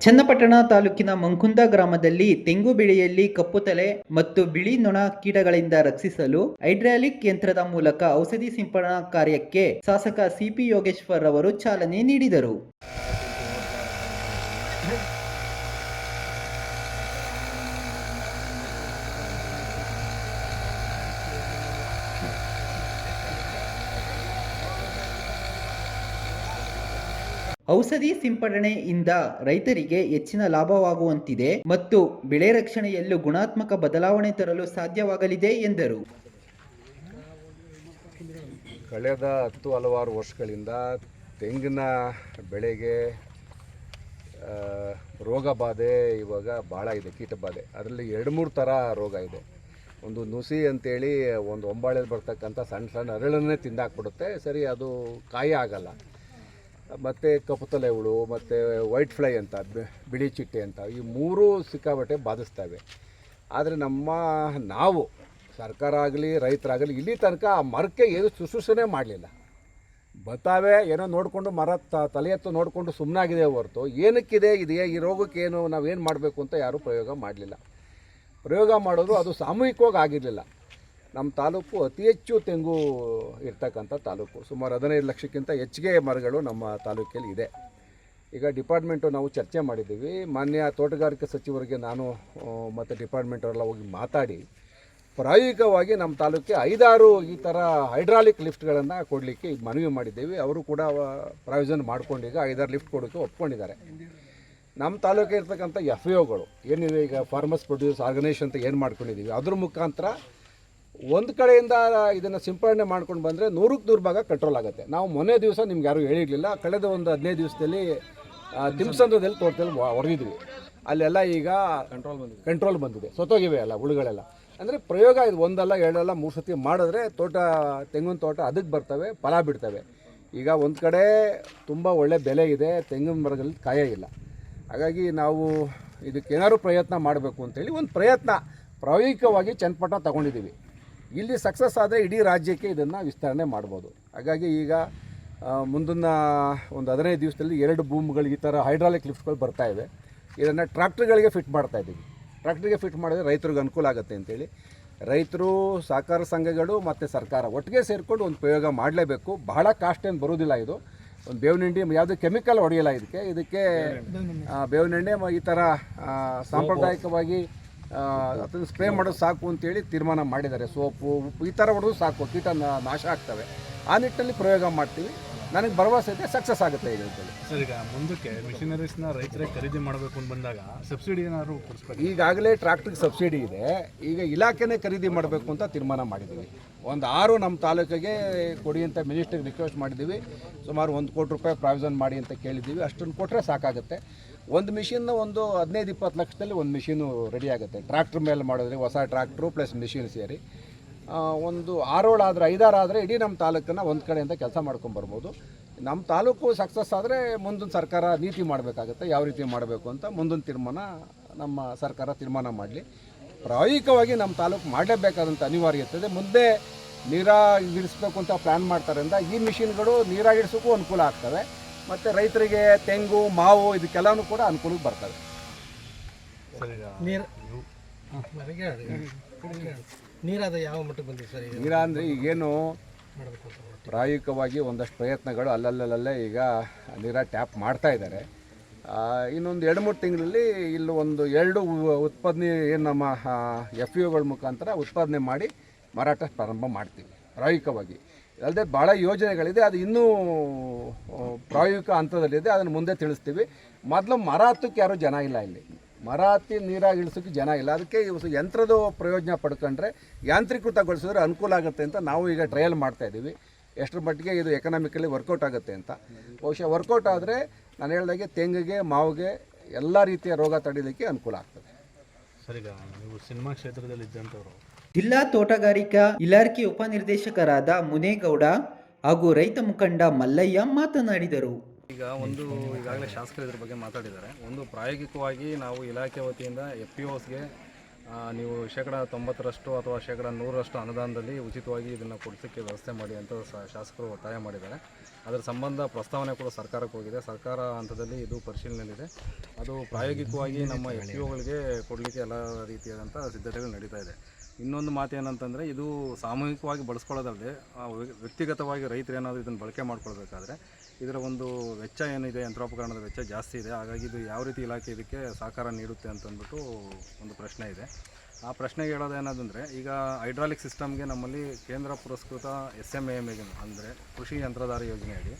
ಚನ್ನಪಟ್ಟಣ ತಾಲೂಕಿನ ಮಂಕುಂದ ಗ್ರಾಮದಲ್ಲಿ ತೆಂಗು ಬೆಳೆಯಲ್ಲಿ ಕಪ್ಪು ತಲೆ ಮತ್ತು ಬಿಳಿ ನೊಣ ಕೀಟಗಳಿಂದ ರಕ್ಷಿಸಲು ಹೈಡ್ರಾಲಿಕ್ ಯಂತ್ರದ ಮೂಲಕ ಔಷಧಿ ಸಿಂಪಡಣಾ ಕಾರ್ಯಕ್ಕೆ ಶಾಸಕ ಸಿಪಿ ಯೋಗೇಶ್ವರ್ ಅವರು ಚಾಲನೆ ನೀಡಿದರು. ಔಷಧಿ ಸಿಂಪಡಣೆಯಿಂದ ರೈತರಿಗೆ ಹೆಚ್ಚಿನ ಲಾಭವಾಗುವಂತಿದೆ ಮತ್ತು ಬೆಳೆ ರಕ್ಷಣೆಯಲ್ಲೂ ಗುಣಾತ್ಮಕ ಬದಲಾವಣೆ ತರಲು ಸಾಧ್ಯವಾಗಲಿದೆ ಎಂದರು. ಕಳೆದ ಹತ್ತು ಹಲವಾರು ವರ್ಷಗಳಿಂದ ತೆಂಗಿನ ಬೆಳೆಗೆ ರೋಗ ಬಾಧೆ ಇವಾಗ ಭಾಳ ಇದೆ, ಕೀಟ ಬಾಧೆ. ಅದರಲ್ಲಿ ಎರಡು ಮೂರು ಥರ ರೋಗ ಇದೆ. ಒಂದು ನುಸಿ ಅಂತೇಳಿ ಒಂದು ಒಂಬಾಳೆಲಿ ಬರ್ತಕ್ಕಂಥ ಸಣ್ಣ ಸಣ್ಣ ಅರಳನ್ನೇ ತಿಂದಾಕ್ಬಿಡುತ್ತೆ. ಸರಿ, ಅದು ಕಾಯಿ ಆಗಲ್ಲ. ಮತ್ತು ಕಪ್ಪುತಲೆ ಹುಳು ಮತ್ತು ವೈಟ್ ಫ್ಲೈ ಅಂತ ಬಿಳಿ ಚಿಟ್ಟೆ ಅಂತ, ಈ ಮೂರು ಸಿಕ್ಕಾಪಟ್ಟೆ ಬಾಧಿಸ್ತವೆ. ಆದರೆ ನಮ್ಮ ನಾವು, ಸರ್ಕಾರ ಆಗಲಿ, ರೈತರಾಗಲಿ, ಇಲ್ಲಿ ತನಕ ಆ ಮರಕ್ಕೆ ಏನು ಶುಶ್ರೂಷಣೆ ಮಾಡಲಿಲ್ಲ. ಬತ್ತಾವೆ ಏನೋ ನೋಡಿಕೊಂಡು ಮರ ತಲೆ ಎತ್ತು ನೋಡಿಕೊಂಡು ಸುಮ್ಮನಾಗಿದೆ ಹೊರತು, ಏನಕ್ಕಿದೆ ಇದೆಯಾ ಈ ರೋಗಕ್ಕೆ ಏನು ನಾವೇನು ಮಾಡಬೇಕು ಅಂತ ಯಾರೂ ಪ್ರಯೋಗ ಮಾಡಲಿಲ್ಲ. ಪ್ರಯೋಗ ಮಾಡೋದು ಅದು ಸಾಮೂಹಿಕವಾಗಿ ಆಗಿರಲಿಲ್ಲ. ನಮ್ಮ ತಾಲೂಕು ಅತಿ ಹೆಚ್ಚು ತೆಂಗು ಇರ್ತಕ್ಕಂಥ ತಾಲೂಕು. ಸುಮಾರು ಹದಿನೈದು ಲಕ್ಷಕ್ಕಿಂತ ಹೆಚ್ಚಿಗೆ ಮರಗಳು ನಮ್ಮ ತಾಲೂಕಲ್ಲಿ ಇದೆ. ಈಗ ಡಿಪಾರ್ಟ್ಮೆಂಟು ನಾವು ಚರ್ಚೆ ಮಾಡಿದ್ದೀವಿ. ಮಾನ್ಯ ತೋಟಗಾರಿಕೆ ಸಚಿವರಿಗೆ ನಾನು ಮತ್ತು ಡಿಪಾರ್ಟ್ಮೆಂಟವರೆಲ್ಲ ಹೋಗಿ ಮಾತಾಡಿ, ಪ್ರಾಯೋಗಿಕವಾಗಿ ನಮ್ಮ ತಾಲೂಕಿಗೆ ಐದಾರು ಈ ಥರ ಹೈಡ್ರಾಲಿಕ್ ಲಿಫ್ಟ್ಗಳನ್ನು ಕೊಡಲಿಕ್ಕೆ ಮನವಿ ಮಾಡಿದ್ದೀವಿ. ಅವರು ಕೂಡ ಪ್ರಾಯೋಜನ ಮಾಡ್ಕೊಂಡು ಐದಾರು ಲಿಫ್ಟ್ ಕೊಡೋಕ್ಕೆ ಒಪ್ಕೊಂಡಿದ್ದಾರೆ. ನಮ್ಮ ತಾಲೂಕಿಗೆ ಇರ್ತಕ್ಕಂಥ ಎಫ್ ಓಗಳು ಏನಿದೆ ಈಗ ಫಾರ್ಮರ್ಸ್ ಪ್ರೊಡ್ಯೂಸ್ ಆರ್ಗನೈಸೇಷನ್ ಅಂತ ಏನು ಮಾಡ್ಕೊಂಡಿದ್ದೀವಿ, ಅದ್ರ ಮುಖಾಂತರ ಒಂದು ಕಡೆಯಿಂದ ಇದನ್ನು ಸಿಂಪಡಣೆ ಮಾಡ್ಕೊಂಡು ಬಂದರೆ ನೂರಕ್ಕೆ ನೂರು ಭಾಗ ಕಂಟ್ರೋಲ್ ಆಗುತ್ತೆ. ನಾವು ಮೊನ್ನೆ ದಿವಸ ನಿಮ್ಗೆ ಯಾರು ಹೇಳಿರಲಿಲ್ಲ ಕಳೆದ ಒಂದು ಹದಿನೈದು ದಿವಸದಲ್ಲಿ ತಿಮ್ಸಂದ್ರದಲ್ಲಿ ತೋಟದಲ್ಲಿ ಹೊರಗಿದ್ವಿ ಅಲ್ಲೆಲ್ಲ ಈಗ ಕಂಟ್ರೋಲ್ ಬಂದಿದೆ. ಕಂಟ್ರೋಲ್ ಬಂದಿದೆ. ಸೊತ್ತೋಗಿವೆ ಅಲ್ಲ ಹುಳುಗಳೆಲ್ಲ. ಅಂದರೆ ಪ್ರಯೋಗ ಇದು ಒಂದಲ್ಲ ಎರಡಲ್ಲ ಮೂರು ಸತಿ ಮಾಡಿದ್ರೆ ತೋಟ ತೆಂಗಿನ ತೋಟ ಅದಕ್ಕೆ ಬರ್ತವೆ ಫಲ ಬಿಡ್ತವೆ. ಈಗ ಒಂದು ಕಡೆ ತುಂಬ ಒಳ್ಳೆ ಬೆಲೆ ಇದೆ ತೆಂಗಿನ ಮರದಲ್ಲಿ ಕಾಯ ಇಲ್ಲ. ಹಾಗಾಗಿ ನಾವು ಇದಕ್ಕೆ ಏನಾದ್ರು ಪ್ರಯತ್ನ ಮಾಡಬೇಕು ಅಂತೇಳಿ ಒಂದು ಪ್ರಯತ್ನ ಪ್ರಾಯೋಗಿಕವಾಗಿ ಚನ್ನಪಟ್ಟಣ ತಗೊಂಡಿದ್ದೀವಿ. ಇಲ್ಲಿ ಸಕ್ಸಸ್ ಆದರೆ ಇಡೀ ರಾಜ್ಯಕ್ಕೆ ಇದನ್ನು ವಿಸ್ತರಣೆ ಮಾಡ್ಬೋದು. ಹಾಗಾಗಿ ಈಗ ಮುಂದಿನ ಒಂದು ಹದಿನೈದು ದಿವಸದಲ್ಲಿ ಎರಡು ಬೂಮ್ಗಳು ಈ ಥರ ಹೈಡ್ರಾಲಿಕ್ ಲಿಫ್ಟ್ಗಳು ಬರ್ತಾ ಇವೆ. ಇದನ್ನು ಟ್ರ್ಯಾಕ್ಟ್ರ್ಗಳಿಗೆ ಫಿಟ್ ಮಾಡ್ತಾ ಇದ್ದೀವಿ. ಟ್ರ್ಯಾಕ್ಟ್ರಿಗೆ ಫಿಟ್ ಮಾಡಿದ್ರೆ ರೈತರಿಗೆ ಅನುಕೂಲ ಆಗುತ್ತೆ ಅಂತೇಳಿ. ರೈತರು, ಸಹಕಾರ ಸಂಘಗಳು ಮತ್ತು ಸರ್ಕಾರ ಒಟ್ಟಿಗೆ ಸೇರಿಕೊಂಡು ಒಂದು ಪ್ರಯೋಗ ಮಾಡಲೇಬೇಕು. ಬಹಳ ಕಾಸ್ಟ್ ಏನು ಬರೋದಿಲ್ಲ ಇದು. ಒಂದು ಬೇವಿನ ಹಿಂಡಿ ಯಾವುದೇ ಕೆಮಿಕಲ್ ಹೊಡೆಯಲ್ಲ ಇದಕ್ಕೆ. ಇದಕ್ಕೆ ಬೇವಿನ ಎಣ್ಣೆ ಈ ಥರ ಸಾಂಪ್ರದಾಯಿಕವಾಗಿ ಅದನ್ನು ಸ್ಪ್ರೇ ಮಾಡೋದು ಸಾಕು ಅಂತೇಳಿ ತೀರ್ಮಾನ ಮಾಡಿದ್ದಾರೆ. ಸೋಪು ಈ ಥರ ಹೊಡೆದು ಸಾಕು. ಕೀಟ ನಾಶ ಆಗ್ತವೆ. ಆ ನಿಟ್ಟಿನಲ್ಲಿ ಪ್ರಯೋಗ ಮಾಡ್ತೀವಿ. ನನಗೆ ಭರವಸೆ ಇದೆ ಸಕ್ಸಸ್ ಆಗುತ್ತೆ ಇದು ಅಂತೇಳಿ. ಸರ್ ಈಗ ಮುಂದಕ್ಕೆ ಮಿಷಿನರೀಸ್ನ ರೈತರೇ ಖರೀದಿ ಮಾಡಬೇಕು ಅಂತ ಬಂದಾಗ ಸಬ್ಸಿಡಿ ಏನಾದರೂ ಕೊಡಿಸ್ಬೇಕು? ಈಗಾಗಲೇ ಟ್ರ್ಯಾಕ್ಟ್ರಿಗೆ ಸಬ್ಸಿಡಿ ಇದೆ. ಈಗ ಇಲಾಖೆನೇ ಖರೀದಿ ಮಾಡಬೇಕು ಅಂತ ತೀರ್ಮಾನ ಮಾಡಿದ್ದೀವಿ ಒಂದು ಆರು ನಮ್ಮ ತಾಲೂಕಿಗೆ ಕೊಡಿ ಅಂತ ಮಿನಿಸ್ಟ್ರಿಗೆ ರಿಕ್ವೆಸ್ಟ್ ಮಾಡಿದ್ದೀವಿ ಸುಮಾರು ಒಂದು ಕೋಟಿ ರೂಪಾಯಿ ಪ್ರಾವಿಸನ್ ಮಾಡಿ ಅಂತ ಕೇಳಿದ್ದೀವಿ ಅಷ್ಟನ್ನು ಕೊಟ್ಟರೆ ಸಾಕಾಗುತ್ತೆ. ಒಂದು ಮಿಷಿನ್ನ ಒಂದು ಹದಿನೈದು ಇಪ್ಪತ್ತು ಲಕ್ಷದಲ್ಲಿ ಒಂದು ಮಿಷಿನು ರೆಡಿ ಆಗುತ್ತೆ. ಟ್ರ್ಯಾಕ್ಟ್ರ್ ಮೇಲೆ ಮಾಡಿದ್ರೆ ಹೊಸ ಟ್ರ್ಯಾಕ್ಟ್ರು ಪ್ಲಸ್ ಮಿಷಿನ್ ಸೇರಿ. ಒಂದು ಆರೋಳು ಆದರೆ ಐದಾರು ಆದರೆ ಇಡೀ ನಮ್ಮ ತಾಲೂಕನ್ನು ಒಂದು ಕಡೆಯಿಂದ ಕೆಲಸ ಮಾಡ್ಕೊಂಬರ್ಬೋದು ನಮ್ಮ ತಾಲೂಕು ಸಕ್ಸಸ್ ಆದರೆ ಮುಂದಿನ ಸರ್ಕಾರ ನೀತಿ ಮಾಡಬೇಕಾಗುತ್ತೆ ಯಾವ ರೀತಿ ಮಾಡಬೇಕು ಅಂತ ಮುಂದಿನ ತೀರ್ಮಾನ ನಮ್ಮ ಸರ್ಕಾರ ತೀರ್ಮಾನ ಮಾಡಲಿ. ಪ್ರಾಯೋಗಿಕವಾಗಿ ನಮ್ಮ ತಾಲೂಕು ಮಾಡಲೇಬೇಕಾದಂಥ ಅನಿವಾರ್ಯತೆ ಇದೆ. ಮುಂದೆ ನೀರಾಗಿಡಿಸ್ಬೇಕು ಅಂತ ಪ್ಲ್ಯಾನ್ ಮಾಡ್ತಾರಿಂದ ಈ ಮಿಷಿನ್ಗಳು ನೀರಾಗಿಡಿಸೋಕ್ಕೂ ಅನುಕೂಲ ಆಗ್ತವೆ. ಮತ್ತು ರೈತರಿಗೆ ತೆಂಗು ಮಾವು ಇದಕ್ಕೆಲ್ಲನೂ ಕೂಡ ಅನುಕೂಲಕ್ಕೆ ಬರ್ತವೆ. ನೀರು. ನೀರಾದ ಯಾವ ಮಟ್ಟಕ್ಕೆ ಬಂದಿದೆ ಸರ್ ಈಗ? ನೀರ ಅಂದರೆ ಈಗೇನು ಮಾಡಬೇಕು ಅಂತ ಪ್ರಾಯೋಗಿಕವಾಗಿ ಒಂದಷ್ಟು ಪ್ರಯತ್ನಗಳು ಅಲ್ಲಲ್ಲಲ್ಲೇ ಈಗ ನೀರ ಟ್ಯಾಪ್ ಮಾಡ್ತಾ ಇದ್ದಾರೆ. ಆ, ಇನ್ನೊಂದು ಎರಡು ಮೂರು ತಿಂಗಳಲ್ಲಿ ಇಲ್ಲಿ ಒಂದು ಎರಡು ಉ- ಉತ್ಪಾದನೆ ಏನು ನಮ್ಮ ಎಫ್ ಯುಗಳ ಮುಖಾಂತರ ಉತ್ಪಾದನೆ ಮಾಡಿ ಮಾರಾಟ ಪ್ರಾರಂಭ ಮಾಡ್ತೀವಿ ಪ್ರಾಯೋಗಿಕವಾಗಿ. ಅಲ್ಲದೆ ಭಾಳ ಯೋಜನೆಗಳಿದೆ ಅದು ಇನ್ನೂ ಆ, ಪ್ರಾಯೋಗಿಕ ಹಂತದಲ್ಲಿದೆ ಅದನ್ನು ಮುಂದೆ ತಿಳಿಸ್ತೀವಿ. ಮೊದಲು ಮರ ಹತ್ತಕ್ಕೆ ಯಾರೂ ಜನ ಇಲ್ಲ ಇಲ್ಲಿ. ಮರ ಹತ್ತಿ ನೀರಾಗಿ ಇಳಿಸೋಕ್ಕೆ ಜನ ಇಲ್ಲ. ಅದಕ್ಕೆ ಯಂತ್ರದ ಪ್ರಯೋಜನ ಪಡ್ಕೊಂಡ್ರೆ ಯಾಂತ್ರೀಕೃತಗೊಳಿಸಿದ್ರೆ ಅನುಕೂಲ ಆಗುತ್ತೆ ಅಂತ ನಾವು ಈಗ ಟ್ರಯಲ್ ಮಾಡ್ತಾ ಇದ್ದೀವಿ. ಎಷ್ಟರ ಮಟ್ಟಿಗೆ ಇದು ಎಕನಾಮಿಕಲಿ ವರ್ಕೌಟ್ ಆಗುತ್ತೆ ಅಂತ. ಬಹುಶಃ ವರ್ಕೌಟ್ ಆದರೆ ನಾನು ಹೇಳ್ದಾಗೆ ತೆಂಗಿಗೆ ಮಾವಿಗೆ ಎಲ್ಲ ರೀತಿಯ ರೋಗ ತಡೀಲಿಕ್ಕೆ ಅನುಕೂಲ ಆಗ್ತದೆ. ಸರಿಗ ನೀವು ಸಿನಿಮಾ ಕ್ಷೇತ್ರದಲ್ಲಿ ಇದ್ದಂಥವ್ರು. ಜಿಲ್ಲಾ ತೋಟಗಾರಿಕಾ ಇಲಾಖೆ ಉಪನಿರ್ದೇಶಕರಾದ ಮುನೇಗೌಡ ಹಾಗೂ ರೈತ ಮುಖಂಡ ಮಲ್ಲಯ್ಯ ಮಾತನಾಡಿದರು. ಈಗ ಒಂದು ಈಗಾಗಲೇ ಶಾಸಕರು ಇದ್ರ ಬಗ್ಗೆ ಮಾತಾಡಿದ್ದಾರೆ. ಒಂದು ಪ್ರಾಯೋಗಿಕವಾಗಿ ನಾವು ಇಲಾಖೆ ವತಿಯಿಂದ ಎಫ್ ಪಿ ಓಸ್ಗೆ ನೀವು ಶೇಕಡ ತೊಂಬತ್ತರಷ್ಟು ಅಥವಾ ಶೇಕಡ ನೂರರಷ್ಟು ಅನುದಾನದಲ್ಲಿ ಉಚಿತವಾಗಿ ಇದನ್ನು ಕೊಡಿಸೋಕ್ಕೆ ವ್ಯವಸ್ಥೆ ಮಾಡಿ ಅಂತ ಶಾಸಕರು ಒತ್ತಾಯ ಮಾಡಿದ್ದಾರೆ. ಅದರ ಸಂಬಂಧ ಪ್ರಸ್ತಾವನೆ ಕೂಡ ಸರ್ಕಾರಕ್ಕೆ ಹೋಗಿದೆ. ಸರ್ಕಾರ ಹಂತದಲ್ಲಿ ಇದು ಪರಿಶೀಲನೆಯಲ್ಲಿದೆ. ಅದು ಪ್ರಾಯೋಗಿಕವಾಗಿ ನಮ್ಮ ಎಫ್ ಪಿ ಓಗಳಿಗೆ ಕೊಡಲಿಕ್ಕೆ ಎಲ್ಲ ರೀತಿಯಾದಂಥ ಸಿದ್ಧತೆಗಳು ನಡೀತಾ ಇದೆ. ಇನ್ನೊಂದು ಮಾತು ಏನಂತಂದರೆ ಇದು ಸಾಮೂಹಿಕವಾಗಿ ಬಳಸ್ಕೊಳ್ಳೋದಲ್ಲದೆ ವ್ಯಕ್ತಿಗತವಾಗಿ ರೈತರು ಏನಾದರೂ ಇದನ್ನು ಬಳಕೆ ಮಾಡ್ಕೊಳ್ಬೇಕಾದ್ರೆ ಇದರ ಒಂದು ವೆಚ್ಚ ಏನಿದೆ, ಯಂತ್ರೋಪಕರಣದ ವೆಚ್ಚ ಜಾಸ್ತಿ ಇದೆ. ಹಾಗಾಗಿ ಇದು ಯಾವ ರೀತಿ ಇಲಾಖೆ ಇದಕ್ಕೆ ಸಹಕಾರ ನೀಡುತ್ತೆ ಅಂತಂದ್ಬಿಟ್ಟು ಒಂದು ಪ್ರಶ್ನೆ ಇದೆ. ಆ ಪ್ರಶ್ನೆಗೆ ಹೇಳೋದು ಏನದಂದರೆ ಈಗ ಹೈಡ್ರಾಲಿಕ್ ಸಿಸ್ಟಮ್ಗೆ ನಮ್ಮಲ್ಲಿ ಕೇಂದ್ರ ಪುರಸ್ಕೃತ ಎಸ್ ಎಂ ಎ ಎಂ ಅಂದರೆ ಕೃಷಿ ಯಂತ್ರಧಾರಿ ಯೋಜನೆಯಡಿ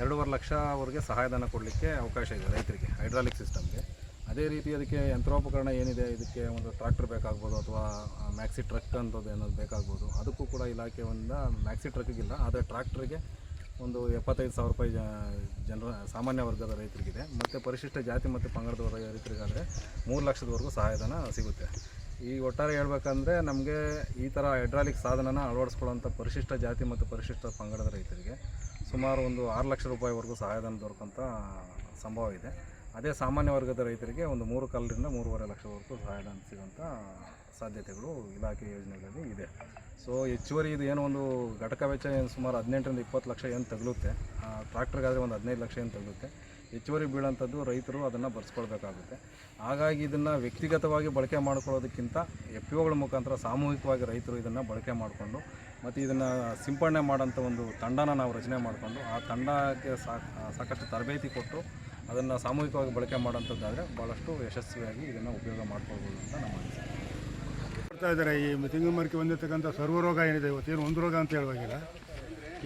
ಎರಡೂವರೆ ಲಕ್ಷವರೆಗೆ ಸಹಾಯಧನ ಕೊಡಲಿಕ್ಕೆ ಅವಕಾಶ ಇದೆ ರೈತರಿಗೆ ಹೈಡ್ರಾಲಿಕ್ ಸಿಸ್ಟಮ್ಗೆ. ಅದೇ ರೀತಿ ಅದಕ್ಕೆ ಯಂತ್ರೋಪಕರಣ ಏನಿದೆ, ಇದಕ್ಕೆ ಒಂದು ಟ್ರಾಕ್ಟರ್ ಬೇಕಾಗ್ಬೋದು ಅಥವಾ ಮ್ಯಾಕ್ಸಿ ಟ್ರಕ್ ಅಂತದ್ದು ಏನಾದ್ರು ಬೇಕಾಗ್ಬೋದು, ಅದಕ್ಕೂ ಕೂಡ ಇಲಾಖೆಯಿಂದ ಮ್ಯಾಕ್ಸಿ ಟ್ರಕ್ಕಿಗಿಲ್ಲ, ಆದರೆ ಟ್ರಾಕ್ಟರ್ಗೆ ಒಂದು ಎಪ್ಪತ್ತೈದು ಸಾವಿರ ರೂಪಾಯಿ ಜನರ ಸಾಮಾನ್ಯ ವರ್ಗದ ರೈತರಿಗಿದೆ. ಮತ್ತು ಪರಿಶಿಷ್ಟ ಜಾತಿ ಮತ್ತು ಪಂಗಡದ ವರ್ಗ ರೈತರಿಗಾದರೆ ಮೂರು ಲಕ್ಷದವರೆಗೂ ಸಹಾಯಧನ ಸಿಗುತ್ತೆ. ಈ ಒಟ್ಟಾರೆ ಹೇಳ್ಬೇಕಂದ್ರೆ ನಮಗೆ ಈ ಥರ ಹೈಡ್ರಾಲಿಕ್ ಸಾಧನನ ಅಳವಡಿಸ್ಕೊಳ್ಳೋಂಥ ಪರಿಶಿಷ್ಟ ಜಾತಿ ಮತ್ತು ಪರಿಶಿಷ್ಟ ಪಂಗಡದ ರೈತರಿಗೆ ಸುಮಾರು ಒಂದು ಆರು ಲಕ್ಷ ರೂಪಾಯಿವರೆಗೂ ಸಹಾಯಧನ ದೊರಕಂಥ ಸಂಭವ ಇದೆ. ಅದೇ ಸಾಮಾನ್ಯ ವರ್ಗದ ರೈತರಿಗೆ ಒಂದು ಮೂರು ಕಾಲರಿಂದ ಮೂರುವರೆ ಲಕ್ಷವರೆಗೂ ಸಹಾಯಧನ ಸಿಗೋಂಥ ಸಾಧ್ಯತೆಗಳು ಇಲಾಖೆ ಯೋಜನೆಗಳಲ್ಲಿ ಇದೆ. ಸೊ ಹೆಚ್ಚುವರಿ ಇದು ಏನೋ ಒಂದು ಘಟಕ ವೆಚ್ಚ ಏನು ಸುಮಾರು ಹದಿನೆಂಟರಿಂದ ಇಪ್ಪತ್ತು ಲಕ್ಷ ಏನು ತಗಲುತ್ತೆ. ಟ್ರ್ಯಾಕ್ಟರ್ಗಾದರೆ ಒಂದು ಹದಿನೈದು ಲಕ್ಷ ಏನು ತಗಲುತ್ತೆ. ಹೆಚ್ಚುವರಿ ಬೀಳೋಂಥದ್ದು ರೈತರು ಅದನ್ನು ಬರ್ಸ್ಕೊಳ್ಬೇಕಾಗುತ್ತೆ. ಹಾಗಾಗಿ ಇದನ್ನು ವ್ಯಕ್ತಿಗತವಾಗಿ ಬಳಕೆ ಮಾಡ್ಕೊಳ್ಳೋದಕ್ಕಿಂತ ಎಫ್ ಒಗಳ ಮುಖಾಂತರ ಸಾಮೂಹಿಕವಾಗಿ ರೈತರು ಇದನ್ನು ಬಳಕೆ ಮಾಡಿಕೊಂಡು ಮತ್ತು ಇದನ್ನು ಸಿಂಪಡಣೆ ಮಾಡೋಂಥ ಒಂದು ತಂಡನ ನಾವು ರಚನೆ ಮಾಡಿಕೊಂಡು ಆ ತಂಡಕ್ಕೆ ಸಾಕ್ ಸಾಕಷ್ಟು ತರಬೇತಿ ಕೊಟ್ಟು ಅದನ್ನು ಸಾಮೂಹಿಕವಾಗಿ ಬಳಕೆ ಮಾಡೋಂಥದ್ದಾದರೆ ಭಾಳಷ್ಟು ಯಶಸ್ವಿಯಾಗಿ ಇದನ್ನು ಉಪಯೋಗ ಮಾಡ್ಕೊಳ್ಬೋದು ಅಂತ ನಮ್ಮ ಅನಿಸಿಕೆ. ಬರ್ತಾ ಇದ್ದಾರೆ, ಈ ತೆಂಗಿನ ಮರಕ್ಕೆ ಬಂದಿರತಕ್ಕಂಥ ಸರ್ವರೋಗ ಏನಿದೆ, ಇವತ್ತೇನು ಒಂದು ರೋಗ ಅಂತ ಹೇಳುವಾಗಿಲ್ಲ.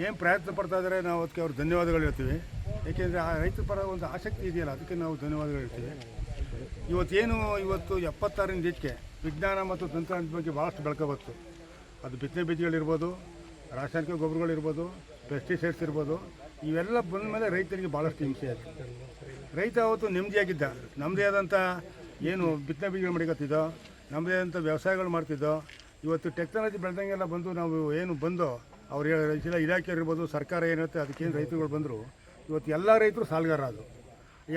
ಏನು ಪ್ರಯತ್ನ ಪಡ್ತಾ ಇದ್ದಾರೆ, ನಾವು ಅದಕ್ಕೆ ಅವ್ರು ಧನ್ಯವಾದಗಳು ಹೇಳ್ತೀವಿ. ಏಕೆಂದರೆ ಆ ರೈತರ ಪರ ಒಂದು ಆಸಕ್ತಿ ಇದೆಯಲ್ಲ, ಅದಕ್ಕೆ ನಾವು ಧನ್ಯವಾದಗಳು ಹೇಳ್ತೀವಿ. ಇವತ್ತೇನು, ಇವತ್ತು ಎಪ್ಪತ್ತಾರರಿಂದ ಹೆಚ್ಚಿಗೆ ವಿಜ್ಞಾನ ಮತ್ತು ತಂತ್ರಜ್ಞಾನದ ಬಗ್ಗೆ ಭಾಳಷ್ಟು ಬೆಳಕು ಬಂತು ಅದು ಬಿತ್ತನೆ ಬೀಜಗಳಿರ್ಬೋದು ರಾಸಾಯನಿಕ ಗೊಬ್ಬರಗಳಿರ್ಬೋದು ಪೆಸ್ಟಿಸೈಡ್ಸ್ ಇರ್ಬೋದು, ಇವೆಲ್ಲ ಬಂದ ಮೇಲೆ ರೈತರಿಗೆ ಭಾಳಷ್ಟು ಹಿಂಸೆ ಆಯಿತು. ರೈತ ಅವತ್ತು ನೆಮ್ಮದಿಯಾಗಿದ್ದ. ನಮ್ಮದೇ ಆದಂಥ ಏನು ಬಿತ್ತನೆ ಬೀಜಗಳು ಮಡಿಕತ್ತಿದ್ದೋ ನಮ್ಮದೇ ಅಂತ ವ್ಯವಸಾಯಗಳು ಮಾಡ್ತಿದ್ದೋ, ಇವತ್ತು ಟೆಕ್ನಾಲಜಿ ಬೆಳೆದಂಗೆಲ್ಲ ಬಂದು ನಾವು ಏನು ಬಂದೋ, ಅವ್ರು ಹೇಳ ಇಲಾಖೆ ಇರ್ಬೋದು, ಸರ್ಕಾರ ಏನಿರುತ್ತೆ ಅದಕ್ಕೇನು ರೈತರುಗಳು ಬಂದರು, ಇವತ್ತು ಎಲ್ಲ ರೈತರು ಸಾಲಗಾರ ಅದು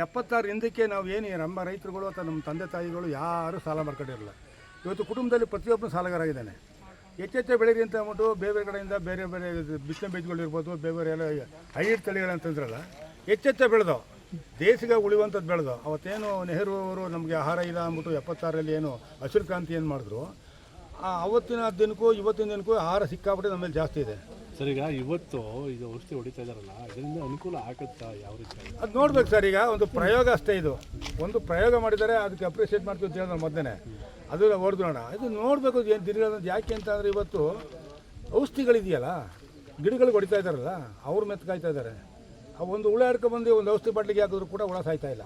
ಎಪ್ಪತ್ತಾರು ಹಿಂದಕ್ಕೆ ನಾವು ಏನು ನಮ್ಮ ರೈತರುಗಳು ಅಥವಾ ನಮ್ಮ ತಂದೆ ತಾಯಿಗಳು ಯಾರೂ ಸಾಲ ಮಾಡ್ಕೊಂಡಿರಲ್ಲ ಇವತ್ತು ಕುಟುಂಬದಲ್ಲಿ ಪ್ರತಿಯೊಬ್ಬರು ಸಾಲಗಾರ ಆಗಿದ್ದಾನೆ ಹೆಚ್ಚೆಚ್ಚು ಬೆಳೆಗೆ ಅಂತ ಅಂದ್ಬಿಟ್ಟು ಬೇರೆ ಕಡೆಯಿಂದ ಬೇರೆ ಬೇರೆ ಬಿತ್ತನೆ ಬೀಜಗಳು ಇರ್ಬೋದು, ಬೇರೆ ಬೇರೆ ಎಲ್ಲ ಹೈಟ್ ತಳಿಗಳಂತಂದ್ರಲ್ಲ ಹೆಚ್ಚೆಚ್ಚ ಬೆಳೆದೋ ದೇಶಕ್ಕೆ ಉಳಿಯುವಂಥದ್ದು ಬೆಳೆದು. ಅವತ್ತೇನು ನೆಹರು ಅವರು ನಮಗೆ ಆಹಾರ ಇಲ್ಲ ಅಂದ್ಬಿಟ್ಟು ಎಪ್ಪತ್ತಾರಲ್ಲಿ ಏನು ಹಸಿರು ಕ್ರಾಂತಿ ಏನು ಮಾಡಿದ್ರು ಆ ಅವತ್ತಿನ ದಿನಕ್ಕೂ ಇವತ್ತಿನ ದಿನಕ್ಕೂ ಆಹಾರ ಸಿಕ್ಕಾಪಟ್ಟೆ ನಮ್ಮ ಮೇಲೆ ಜಾಸ್ತಿ ಇದೆ. ಸರ್ ಈಗ ಇವತ್ತು ಇದು ಔಷಧಿ ಹೊಡಿತಾ ಇದಾರಲ್ಲ ಇದರಿಂದ ಅನುಕೂಲ ಆಗುತ್ತಾ? ಯಾವ ರೀತಿ ಅದು ನೋಡ್ಬೇಕು ಸರ್ ಈಗ ಒಂದು ಪ್ರಯೋಗ ಅಷ್ಟೇ ಇದು. ಒಂದು ಪ್ರಯೋಗ ಮಾಡಿದರೆ ಅದಕ್ಕೆ ಅಪ್ರಿಷಿಯೇಟ್ ಮಾಡ್ತೀವಿ ಅಂತ ಹೇಳಿದ್ರೆ ಮೊದಲೇ ಅದು ಹೊಡೆದೋಣ ಇದು ನೋಡಬೇಕು ಏನು ದಿನಗಳ ಯಾಕೆ ಅಂತ ಅಂದರೆ ಇವತ್ತು ಔಷಧಿಗಳಿದೆಯಲ್ಲ ಗಿಡಗಳಿಗೆ ಹೊಡಿತಾ ಇದ್ದಾರಲ್ಲ ಅವ್ರು ಮೆತ್ಕಾಯ್ತಾ ಇದ್ದಾರೆ. ಒಂದು ಹುಳ ಹಿಡ್ಕೊಬಂದು ಒಂದು ಔಷಧಿ ಬಾಟ್ಲಿಗೆ ಹಾಕಿದ್ರು ಕೂಡ ಹುಳ ಸಾಯ್ತಾ ಇಲ್ಲ.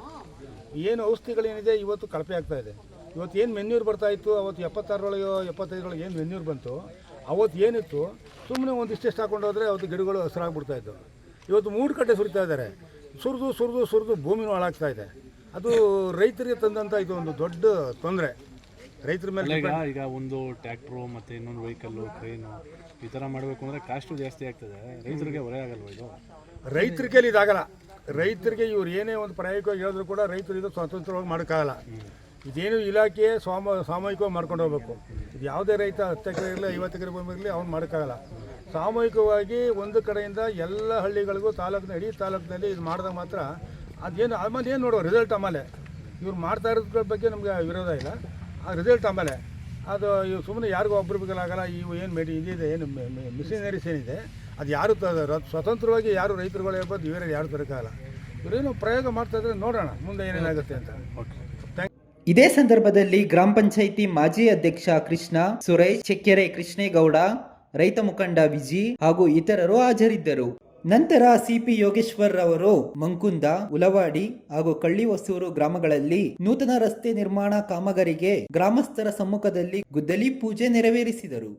ಏನು ಔಷಧಿಗಳೇನಿದೆ ಇವತ್ತು ಕಳಪೆ ಆಗ್ತಾ ಇದೆ. ಇವತ್ತು ಏನು ಮೆನ್ಯೂರ್ ಬರ್ತಾ ಇತ್ತು ಅವತ್ತು ಎಪ್ಪತ್ತಾರರೊಳಗೆ ಎಪ್ಪತ್ತೈದರೊಳಗೆ ಏನು ಮೆನ್ಯೂರ್ ಬಂತು ಅವತ್ತು ಏನಿತ್ತು ಸುಮ್ಮನೆ ಒಂದಿಷ್ಟೆಷ್ಟು ಹಾಕೊಂಡು ಹೋದರೆ ಅವತ್ತು ಗಿಡಗಳು ಹಸಿರಾಗ್ಬಿಡ್ತಾ ಇತ್ತು ಇವತ್ತು ಮೂರು ಕಟ್ಟೆ ಸುರಿತಾ ಇದ್ದಾರೆ. ಸುರಿದು ಸುರಿದು ಸುರಿದು ಭೂಮಿನೂ ಹಾಳಾಗ್ತಾ ಇದೆ. ಅದು ರೈತರಿಗೆ ತಂದಂಥ ಇದು ಒಂದು ದೊಡ್ಡ ತೊಂದರೆ. ರೈತರ ಮೇಲೆ ಈಗ ಈಗ ಒಂದು ಟ್ಯಾಕ್ಟ್ರು ಮತ್ತು ಇನ್ನೊಂದು ವೆಹಿಕಲ್ಲು ಟ್ರೈನು ಈ ಥರ ಮಾಡಬೇಕು ಅಂದರೆ ಕಾಸ್ಟು ಜಾಸ್ತಿ ಆಗ್ತದೆ. ರೈತರಿಗೆ ಹೊರೆ ಆಗಲ್ವ ಇದು? ರೈತರ ಕೈಲಿ ಇದಾಗಲ್ಲ. ರೈತರಿಗೆ ಇವ್ರು ಏನೇ ಒಂದು ಪ್ರಾಯೋಗಿಕವಾಗಿ ಹೇಳಿದ್ರು ಕೂಡ ರೈತರು ಇದು ಸ್ವತಂತ್ರವಾಗಿ ಮಾಡೋಕ್ಕಾಗಲ್ಲ. ಇದೇನು ಇಲಾಖೆ ಸ್ವಾಮ ಸಾಮೂಹಿಕವಾಗಿ ಮಾಡ್ಕೊಂಡು ಹೋಗ್ಬೇಕು. ಇದು ಯಾವುದೇ ರೈತ ಹತ್ತು ಎಕರೆ ಇರಲಿ ಐವತ್ತು ಎಕರೆ ಭೂಮಿ ಇರಲಿ ಅವ್ನು ಮಾಡೋಕ್ಕಾಗಲ್ಲ. ಸಾಮೂಹಿಕವಾಗಿ ಒಂದು ಕಡೆಯಿಂದ ಎಲ್ಲ ಹಳ್ಳಿಗಳಿಗೂ ತಾಲೂಕಿನ, ಇಡೀ ತಾಲೂಕಿನಲ್ಲಿ ಇದು ಮಾಡಿದಾಗ ಮಾತ್ರ ಅದೇನು, ಆಮೇಲೆ ಏನು ನೋಡುವ ರಿಸಲ್ಟ್ ಆಮೇಲೆ? ಇವ್ರು ಮಾಡ್ತಾ ಇರೋದ್ರ ಬಗ್ಗೆ ನಮಗೆ ವಿರೋಧ ಇಲ್ಲ. ಆ ರಿಸಲ್ಟ್ ಆಮೇಲೆ ಅದು ಇವು ಸುಮ್ಮನೆ ಯಾರಿಗೂ ಒಬ್ಬರಿಗಾಗಲ್ಲ ಇವು ಏನು ಮೆಡಿ ಇದಿದೆ, ಏನು ಮಿಷಿನರೀಸ್ ಏನಿದೆ ಅದು ಯಾರು ಸ್ವತಂತ್ರವಾಗಿ ಯಾರು ರೈತರುಗಳು ಹೇಳ್ಬೋದು ಇವರೇ ಯಾರು ತರಕಾಗಲ್ಲ ಇವರೇನು ಪ್ರಯೋಗ ಮಾಡ್ತಾ ಇದ್ರೆ ನೋಡೋಣ, ಮುಂದೆ ಏನೇನಾಗುತ್ತೆ ಅಂತ. ಇದೇ ಸಂದರ್ಭದಲ್ಲಿ ಗ್ರಾಮ ಪಂಚಾಯಿತಿ ಮಾಜಿ ಅಧ್ಯಕ್ಷ ಕೃಷ್ಣ, ಸುರೇಶ್ ಚೆಕ್ಕೆರೆ ಕೃಷ್ಣೇಗೌಡ, ರೈತ ಮುಖಂಡ ವಿಜಿ ಹಾಗೂ ಇತರರು ಹಾಜರಿದ್ದರು. ನಂತರ ಸಿಪಿ ಯೋಗೇಶ್ವರ್ ಅವರು ಮಂಕುಂದ, ಉಲವಾಡಿ ಹಾಗೂ ಕಳ್ಳಿ ಹೊಸೂರು ಗ್ರಾಮಗಳಲ್ಲಿ ನೂತನ ರಸ್ತೆ ನಿರ್ಮಾಣ ಕಾಮಗಾರಿಗೆ ಗ್ರಾಮಸ್ಥರ ಸಮ್ಮುಖದಲ್ಲಿ ಗುದ್ದಲಿ ಪೂಜೆ ನೆರವೇರಿಸಿದರು.